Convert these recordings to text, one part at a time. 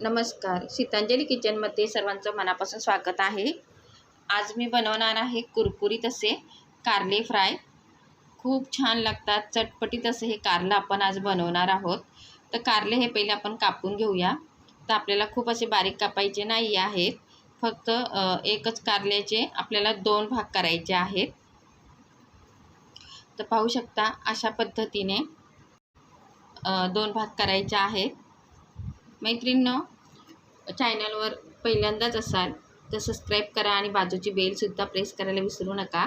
नमस्कार. सीतांजली किचनमध्ये सर्वांचं मनापासून स्वागत आहे. आज मी बनवणार आहे कुरकुरीत असे कारले फ्राय. खूप छान लागतात. चटपटीत असे हे कारलं आपण आज बनवणार आहोत. तर कारले हे पहिले आपण कापून घेऊया. तर आपल्याला खूप असे बारीक कापायचे नाही आहेत. फक्त एकच कारल्याचे आपल्याला दोन भाग करायचे आहेत. तर पाहू शकता अशा पद्धतीने दोन भाग करायचे आहेत. मैत्रिणींनो चॅनलवर पहिल्यांदाच असाल तर सबस्क्राईब करा आणि बाजूची बेलसुद्धा प्रेस करायला विसरू नका.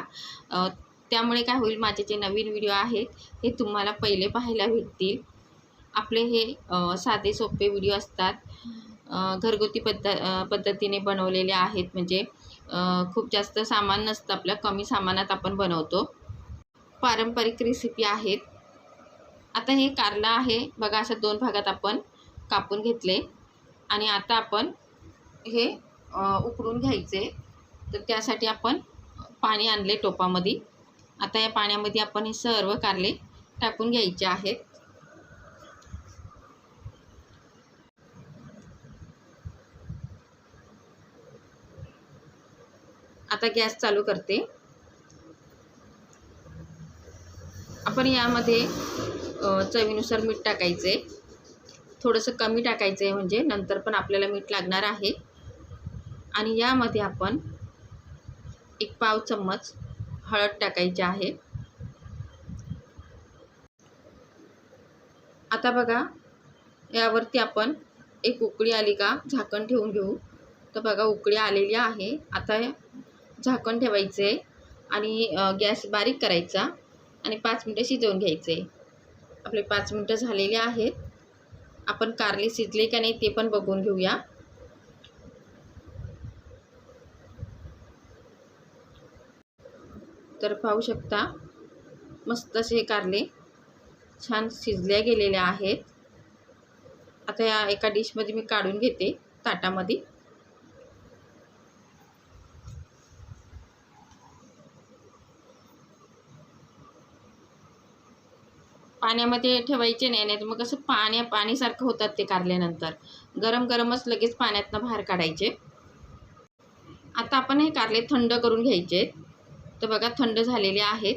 त्यामुळे काय होईल माझे जे नवीन व्हिडिओ आहेत हे तुम्हाला पहिले पाहायला भेटतील. आपले हे साधे सोपे व्हिडिओ असतात. घरगुती पद्ध पद्धतीने बनवलेले आहेत. म्हणजे खूप जास्त सामान नसतं आपलं कमी सामानात आपण बनवतो. पारंपरिक रेसिपी आहेत. आता हे कारलं आहे. बघा असं दोन भागात आपण कापून घेतले. आणि आता आपण हे उकडून घ्यायचे. तर त्यासाठी आपण पाणी आणले टोपामध्ये. आता या पाण्यामध्ये आपण हे सर्व कारले टाकून घ्यायचे आहेत. आता गॅस चालू करते. आपण यामध्ये चवीनुसार मीठ टाकायचे. थोडंसं कमी टाकायचं आहे म्हणजे नंतर पण आपल्याला मीठ लागणार आहे. आणि यामध्ये आपण एक पाव चम्मच हळद टाकायची आहे. आता बघा यावरती आपण एक उकळी आली का झाकण ठेवून घेऊ. तर बघा उकळी आलेली आहे. आता झाकण ठेवायचं आहे आणि गॅस बारीक करायचा आणि पाच मिनटं शिजवून घ्यायचे आपले पाच मिनटं झालेले आहेत. आपण कारले शिजले का नाही ते पण बघून घेऊया. तर पाहू शकता मस्त असे हे कारले छान शिजल्या गेलेल्या आहेत. आता या एका डिशमध्ये मी काढून घेते ताटामध्ये. पाण्यामध्ये ठेवायचे नाही नाही तर मग कसं पाण्या पाणीसारखं होतात ते कारल्यानंतर. गरम गरमच लगेच पाण्यातनं बाहेर काढायचे. आता आपण हे कारले थंड करून घ्यायचे. तर बघा थंड झालेले आहेत.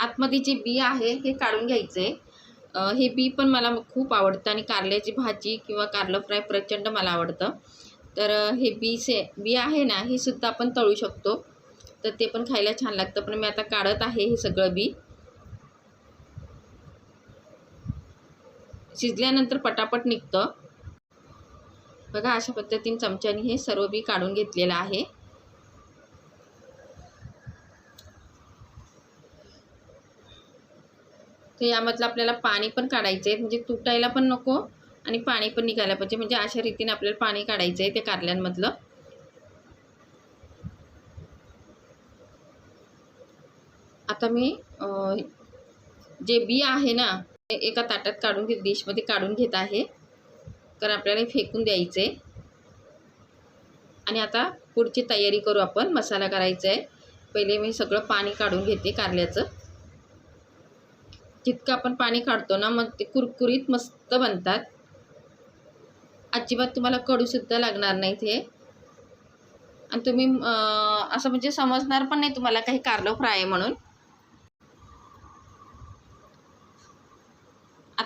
आतमध्ये जे बी आहे हे काढून घ्यायचे. हे बी पण मला खूप आवडतं आणि कारल्याची भाजी किंवा कारलं फ्राय प्रचंड मला आवडतं. तर हे बी से बी आहे ना हे सुद्धा आपण तळू शकतो. तर ते पण खायला छान लागतं. पण मी आता काढत आहे हे सगळं बी. शिजल्यानंतर पटापट निघतं. बघा अशा पद्धतीने चमच्याने हे सर्व बी काढून घेतलेलं आहे. तर यामधलं आपल्याला पाणी पण काढायचं आहे म्हणजे तुटायला पण नको आणि पाणी पण निघायला पाहिजे. म्हणजे अशा रीतीने आपल्याला पाणी काढायचं आहे ते कारल्यांमधलं. आता मी जे बी आहे ना एका ताटात काढून घेत डिशमध्ये काढून घेत आहे. कारण आपल्याला फेकून फेकून द्यायचे. आणि आता पुढची तयारी करू आपण. मसाला करायचा आहे. पहिले मी सगळं पाणी काढून घेते कारल्याचं. जितकं आपण पाणी काढतो ना मग ते कुरकुरीत मस्त बनतात. अजिबात तुम्हाला कडूसुद्धा लागणार नाहीत हे. आणि तुम्ही असं म्हणजे समजणार पण नाही तुम्हाला काही कारलं फ्राय आहे म्हणून.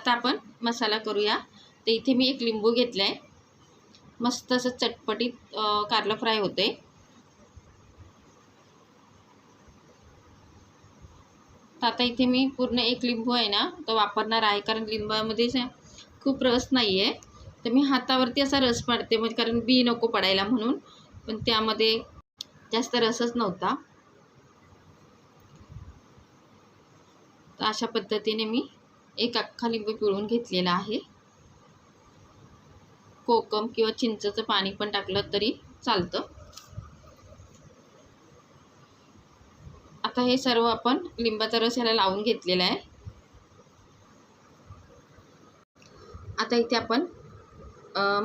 आता आपण मसाला करूया. तर इथे मी एक लिंबू घेतला आहे मस्त असं चटपटीत कारलं फ्राय होते तर आता इथे मी पूर्ण एक लिंबू आहे ना तो वापरणार आहे. कारण लिंबामध्ये खूप रस नाही आहे तर मी हातावरती असा रस पाडते म्हणजे कारण बी नको पडायला म्हणून. पण त्यामध्ये जास्त रसच नव्हता. तर अशा पद्धतीने मी एक अख्खा लिंबू पिळून घेतलेला आहे. कोकम किंवा चिंचचं पाणी पण टाकलं तरी चालतं. आता हे सर्व आपण लिंबाचा रस याला लावून घेतलेला आहे. आता इथे आपण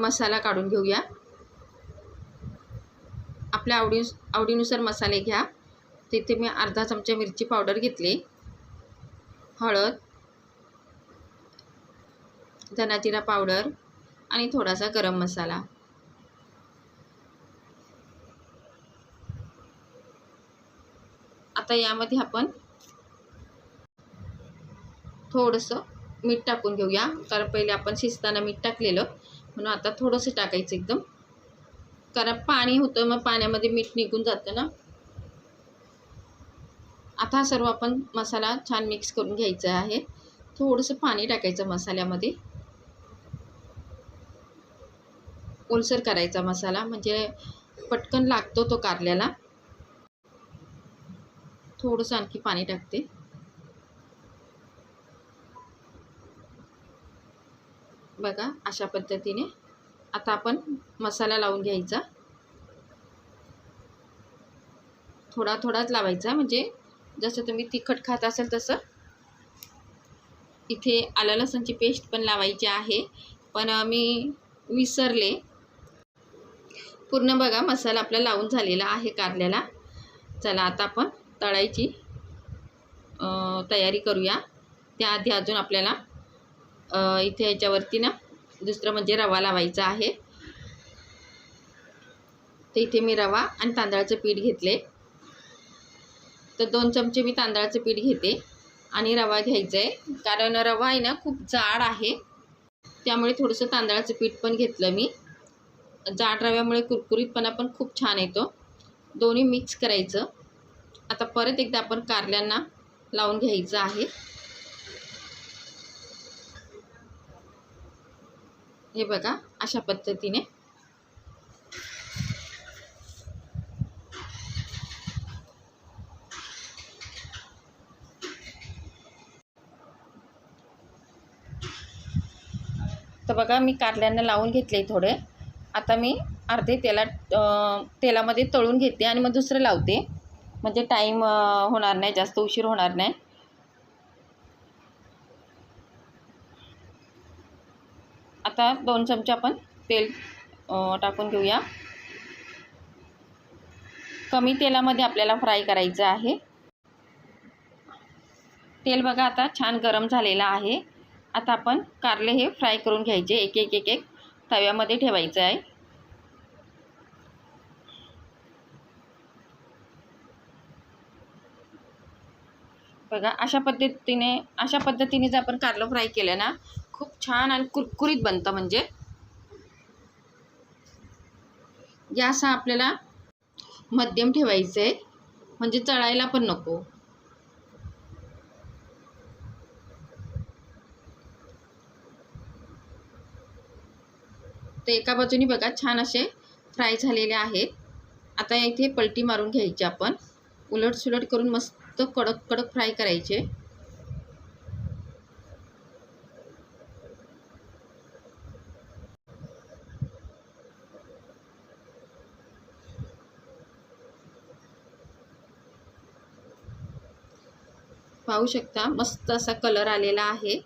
मसाला काढून घेऊया. आपल्या आवडी आवडीनुसार मसाले घ्या. तिथे मी अर्धा चमचा मिरची पावडर घेतली. हळद धनाजिरा पावडर आणि थोडासा गरम मसाला. आता यामध्ये आपण थोडंसं मीठ टाकून घेऊया. कारण पहिले आपण शिजताना मीठ टाकलेलं. म्हणून आता थोडंसं टाकायचं एकदम. कारण पाणी होतं मग पाण्यामध्ये मीठ निघून जातं ना. आता सर्व आपण मसाला छान मिक्स करून घ्यायचा आहे. थोडंसं पाणी टाकायचं मसाल्यामध्ये. ओलसर करायचा मसाला म्हणजे पटकन लागतो तो कारल्याला. थोडंसं आणखी पाणी टाकते. बघा अशा पद्धतीने आता आपण मसाला लावून घ्यायचा. थोडा थोडाच लावायचा म्हणजे जसं तुम्ही तिखट खात असाल तसं. इथे आलं लसणची पेस्ट पण लावायची आहे. पण मी विसरले. पूर्ण बघा मसाला आपला लावून झालेला आहे कारल्याला. चला आता आपण तळायची तयारी करूया. त्याआधी अजून आपल्याला इथे याच्यावरती ना दुसरं म्हणजे रवा लावायचा आहे. तर इथे मी रवा आणि तांदळाचं पीठ घेतले. तर दोन चमचे मी तांदळाचं पीठ घेते आणि रवा घ्यायचा आहे. कारण रवा आहे ना खूप जाड आहे. त्यामुळे थोडंसं तांदळाचं पीठ पण घेतलं मी. जाड रव्यामुळे कुरकुरीतपणा पण खूप छान येतो. दोन्ही मिक्स करायचं. आता परत एकदा आपण कारल्यांना लावून घ्यायचं आहे. हे बघा अशा पद्धतीने. तर बघा मी कारल्यांना लावून घेतले थोडे. आता मी अर्धे तेलात तेलामध्ये तळून घेते आणि मग दुसरं लावते. म्हणजे टाईम होणार नाही जास्त उशीर होणार नाही. आता दोन चमचे आपण तेल टाकून घेऊया. कमी तेलामध्ये आपल्याला फ्राय करायचं आहे. तेल बघा आता छान गरम झालेलं आहे. आता आपण कारले हे फ्राय करून घ्यायचे एक एक एक एक तव्यामध्ये ठेवायचं आहे. बघा अशा पद्धतीने अशा पद्धतीने जर आपण कारलं फ्राय केलं ना खूप छान आणि कुरकुरीत बनतं म्हणजे. गॅस हा आपल्याला मध्यम ठेवायचं आहे म्हणजे चढायला पण नको. तर एका बाजूनी बघा छान असे फ्राय झालेले आहेत. आता इथे पलटी मारून घ्यायची आपण. उलट सुलट करून मस्त कडक कडक फ्राय करायचे. पाहू शकता मस्त असा कलर आलेला आहे.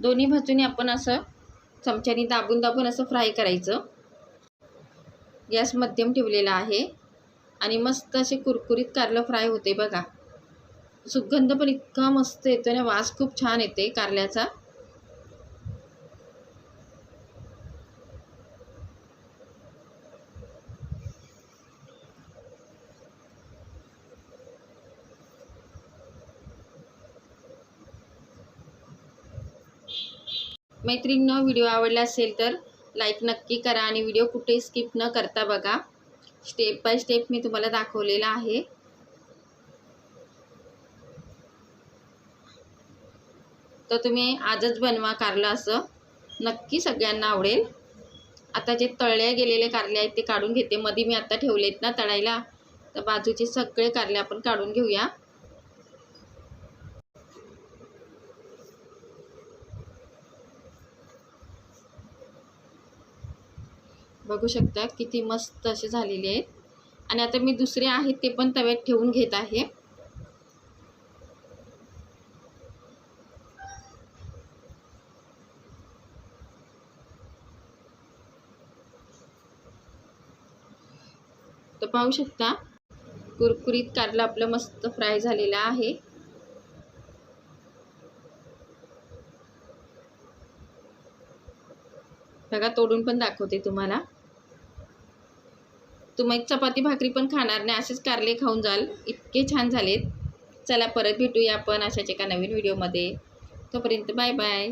दोन्ही बाजूनी आपण असं चमच्यानी दाबून दाबून असं फ्राय करायचं. गॅस मध्यम ठेवलेला आहे. आणि मस्त असे कुरकुरीत कारलं फ्राय होते बघा. सुगंध पण इतका मस्त येतो ना वास खूप छान येते कारल्याचा. मैत्रिणीनं व्हिडिओ आवडला असेल तर लाईक नक्की करा आणि व्हिडिओ कुठे स्किप न करता बघा. स्टेप बाय स्टेप मी तुम्हाला दाखवलेला आहे. तर तुम्ही आजच बनवा कारलं असं. नक्की सगळ्यांना आवडेल. आता जे तळले गेलेले कारले आहेत ते काढून घेते. मध्ये मी आता ठेवलेत ना तळायला. तर बाजूचे सगळे कारले आपण काढून घेऊया. बघू शकता किती मस्त असे झालेले आहेत. आणि आता मी दुसरे आहेत ते पण तव्यात ठेवून घेत आहे. तर पाहू शकता कुरकुरीत कारला आपलं मस्त फ्राय झालेला आहे. बघा तोडून पण दाखवते तुम्हाला. तुम्ही चपाती भाकरी पण खाणार नाही असेच कारले खाऊन जाल. इतके छान झालेत. चला परत भेटूया आपण अशाच एका नवीन व्हिडिओमध्ये तोपर्यंत बाय बाय